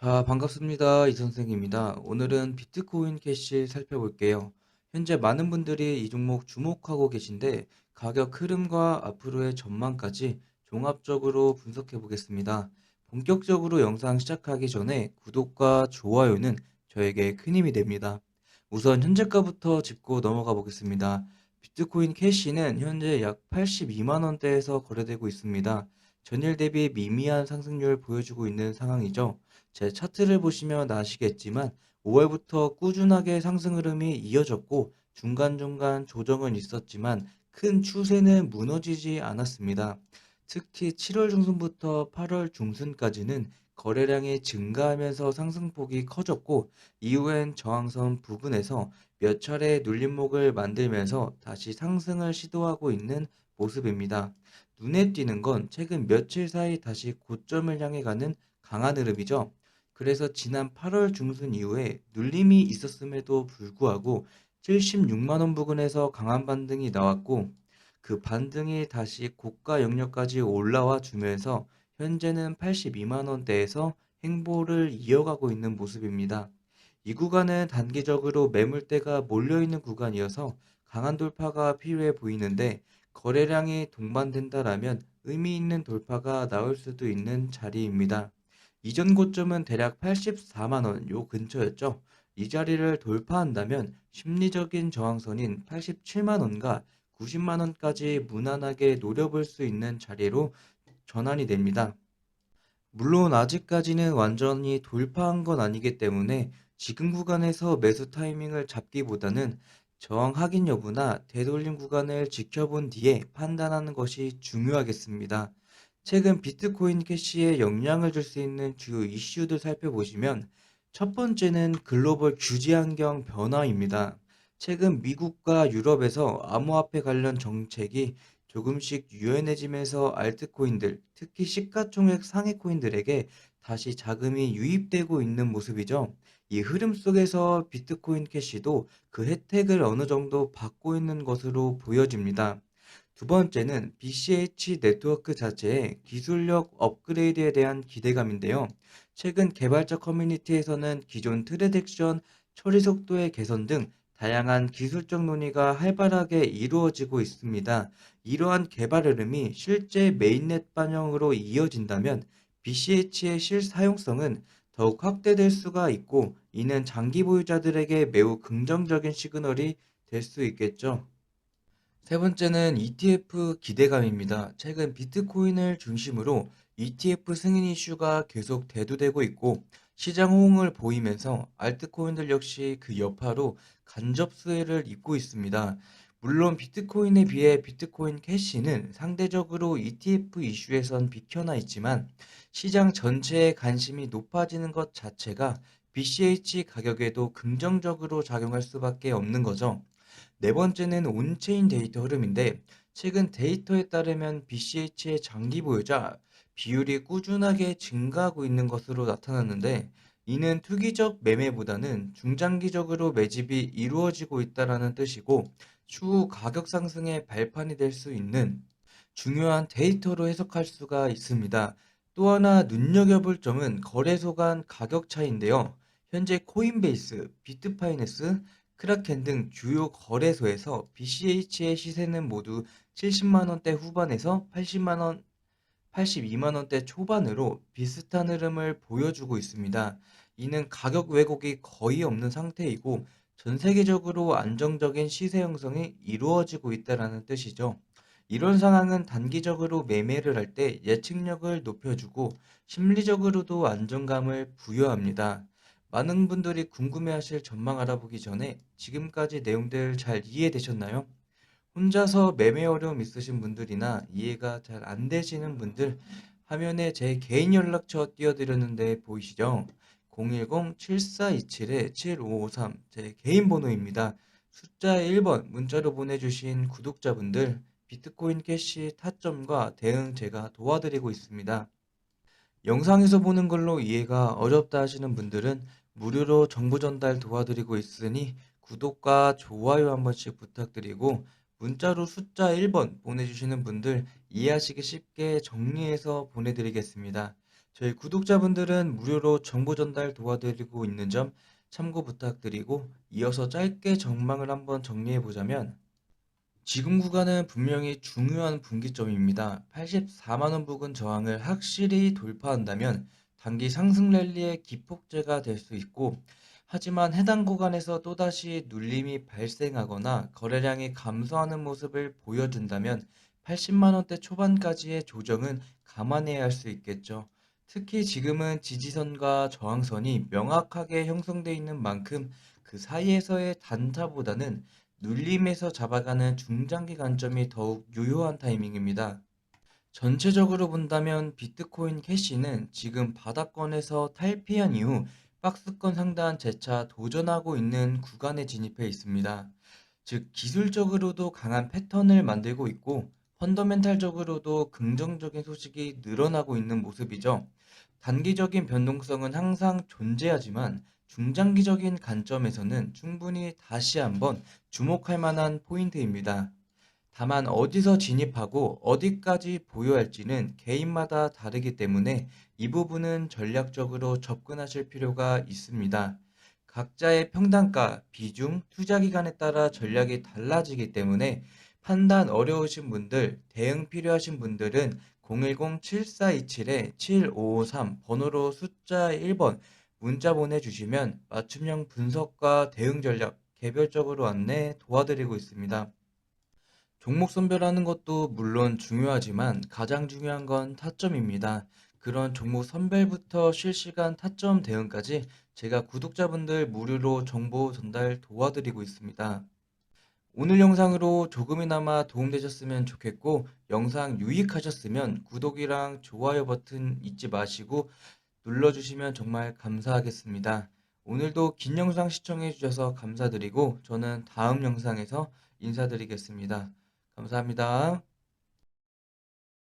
자, 반갑습니다. 이 선생입니다. 오늘은 비트코인 캐시 살펴볼게요. 현재 많은 분들이 이 종목 주목하고 계신데 가격 흐름과 앞으로의 전망까지 종합적으로 분석해 보겠습니다. 본격적으로 영상 시작하기 전에 구독과 좋아요는 저에게 큰 힘이 됩니다. 우선 현재가부터 짚고 넘어가 보겠습니다. 비트코인 캐시는 현재 약 82만 원대에서 거래되고 있습니다. 전일 대비 미미한 상승률 보여주고 있는 상황이죠. 제 차트를 보시면 아시겠지만 5월부터 꾸준하게 상승 흐름이 이어졌고 중간중간 조정은 있었지만 큰 추세는 무너지지 않았습니다. 특히 7월 중순부터 8월 중순까지는 거래량이 증가하면서 상승폭이 커졌고 이후엔 저항선 부근에서 몇 차례 눌림목을 만들면서 다시 상승을 시도하고 있는 모습입니다. 눈에 띄는 건 최근 며칠 사이 다시 고점을 향해 가는 강한 흐름이죠. 그래서 지난 8월 중순 이후에 눌림이 있었음에도 불구하고 76만 원 부근에서 강한 반등이 나왔고 그 반등이 다시 고가 영역까지 올라와 주면서 현재는 82만 원대에서 행보를 이어가고 있는 모습입니다. 이 구간은 단기적으로 매물대가 몰려있는 구간이어서 강한 돌파가 필요해 보이는데 거래량이 동반된다라면 의미 있는 돌파가 나올 수도 있는 자리입니다. 이전 고점은 대략 84만 원 요 근처였죠. 이 자리를 돌파한다면 심리적인 저항선인 87만 원과 90만 원까지 무난하게 노려볼 수 있는 자리로 전환이 됩니다. 물론 아직까지는 완전히 돌파한 건 아니기 때문에 지금 구간에서 매수 타이밍을 잡기보다는 저항 확인 여부나 되돌림 구간을 지켜본 뒤에 판단하는 것이 중요하겠습니다. 최근 비트코인 캐시에 영향을 줄 수 있는 주요 이슈들 살펴보시면 첫 번째는 글로벌 규제 환경 변화입니다. 최근 미국과 유럽에서 암호화폐 관련 정책이 조금씩 유연해지면서 알트코인들, 특히 시가총액 상위 코인들에게 다시 자금이 유입되고 있는 모습이죠. 이 흐름 속에서 비트코인 캐시도 그 혜택을 어느 정도 받고 있는 것으로 보여집니다. 두 번째는 BCH 네트워크 자체의 기술력 업그레이드에 대한 기대감인데요. 최근 개발자 커뮤니티에서는 기존 트랜잭션 처리 속도의 개선 등 다양한 기술적 논의가 활발하게 이루어지고 있습니다. 이러한 개발 흐름이 실제 메인넷 반영으로 이어진다면 BCH의 실사용성은 더욱 확대될 수가 있고 이는 장기 보유자들에게 매우 긍정적인 시그널이 될 수 있겠죠. 세 번째는 ETF 기대감입니다. 최근 비트코인을 중심으로 ETF 승인 이슈가 계속 대두되고 있고 시장 호응을 보이면서 알트코인들 역시 그 여파로 간접 수혜를 입고 있습니다. 물론 비트코인에 비해 비트코인 캐시는 상대적으로 ETF 이슈에선 비켜나 있지만 시장 전체의 관심이 높아지는 것 자체가 BCH 가격에도 긍정적으로 작용할 수밖에 없는 거죠. 네 번째는 온체인 데이터 흐름인데 최근 데이터에 따르면 BCH의 장기 보유자 비율이 꾸준하게 증가하고 있는 것으로 나타났는데 이는 투기적 매매보다는 중장기적으로 매집이 이루어지고 있다는 뜻이고 추후 가격 상승의 발판이 될 수 있는 중요한 데이터로 해석할 수가 있습니다. 또 하나 눈여겨볼 점은 거래소 간 가격 차이인데요. 현재 코인베이스, 비트파이낸스, 크라켄 등 주요 거래소에서 BCH의 시세는 모두 70만 원대 후반에서 80만 원, 82만 원대 초반으로 비슷한 흐름을 보여주고 있습니다. 이는 가격 왜곡이 거의 없는 상태이고 전 세계적으로 안정적인 시세 형성이 이루어지고 있다는 뜻이죠. 이런 상황은 단기적으로 매매를 할 때 예측력을 높여주고 심리적으로도 안정감을 부여합니다. 많은 분들이 궁금해하실 전망 알아보기 전에 지금까지 내용들 잘 이해되셨나요? 혼자서 매매 어려움 있으신 분들이나 이해가 잘 안 되시는 분들 화면에 제 개인 연락처 띄워드렸는데 보이시죠? 010-7427-7553 제 개인 번호입니다. 숫자 1번 문자로 보내주신 구독자분들 비트코인 캐시 타점과 대응 제가 도와드리고 있습니다. 영상에서 보는 걸로 이해가 어렵다 하시는 분들은 무료로 정보 전달 도와드리고 있으니 구독과 좋아요 한 번씩 부탁드리고 문자로 숫자 1번 보내주시는 분들 이해하시기 쉽게 정리해서 보내드리겠습니다. 저희 구독자분들은 무료로 정보 전달 도와드리고 있는 점 참고 부탁드리고 이어서 짧게 전망을 한번 정리해 보자면 지금 구간은 분명히 중요한 분기점입니다. 84만 원 부근 저항을 확실히 돌파한다면 단기 상승 랠리의 기폭제가 될 수 있고 하지만 해당 구간에서 또다시 눌림이 발생하거나 거래량이 감소하는 모습을 보여준다면 80만 원대 초반까지의 조정은 감안해야 할 수 있겠죠. 특히 지금은 지지선과 저항선이 명확하게 형성되어 있는 만큼 그 사이에서의 단타보다는 눌림에서 잡아가는 중장기 관점이 더욱 유효한 타이밍입니다. 전체적으로 본다면 비트코인 캐시는 지금 바닥권에서 탈피한 이후 박스권 상단 재차 도전하고 있는 구간에 진입해 있습니다. 즉, 기술적으로도 강한 패턴을 만들고 있고, 펀더멘탈적으로도 긍정적인 소식이 늘어나고 있는 모습이죠. 단기적인 변동성은 항상 존재하지만 중장기적인 관점에서는 충분히 다시 한번 주목할 만한 포인트입니다. 다만 어디서 진입하고 어디까지 보유할지는 개인마다 다르기 때문에 이 부분은 전략적으로 접근하실 필요가 있습니다. 각자의 평단가, 비중, 투자 기간에 따라 전략이 달라지기 때문에 판단 어려우신 분들, 대응 필요하신 분들은 010-7427-7553 번호로 숫자 1번 문자 보내주시면 맞춤형 분석과 대응 전략 개별적으로 안내 도와드리고 있습니다. 종목 선별하는 것도 물론 중요하지만 가장 중요한 건 타점입니다. 그런 종목 선별부터 실시간 타점 대응까지 제가 구독자분들 무료로 정보 전달 도와드리고 있습니다. 오늘 영상으로 조금이나마 도움되셨으면 좋겠고 영상 유익하셨으면 구독이랑 좋아요 버튼 잊지 마시고 눌러주시면 정말 감사하겠습니다. 오늘도 긴 영상 시청해 주셔서 감사드리고 저는 다음 영상에서 인사드리겠습니다. 감사합니다.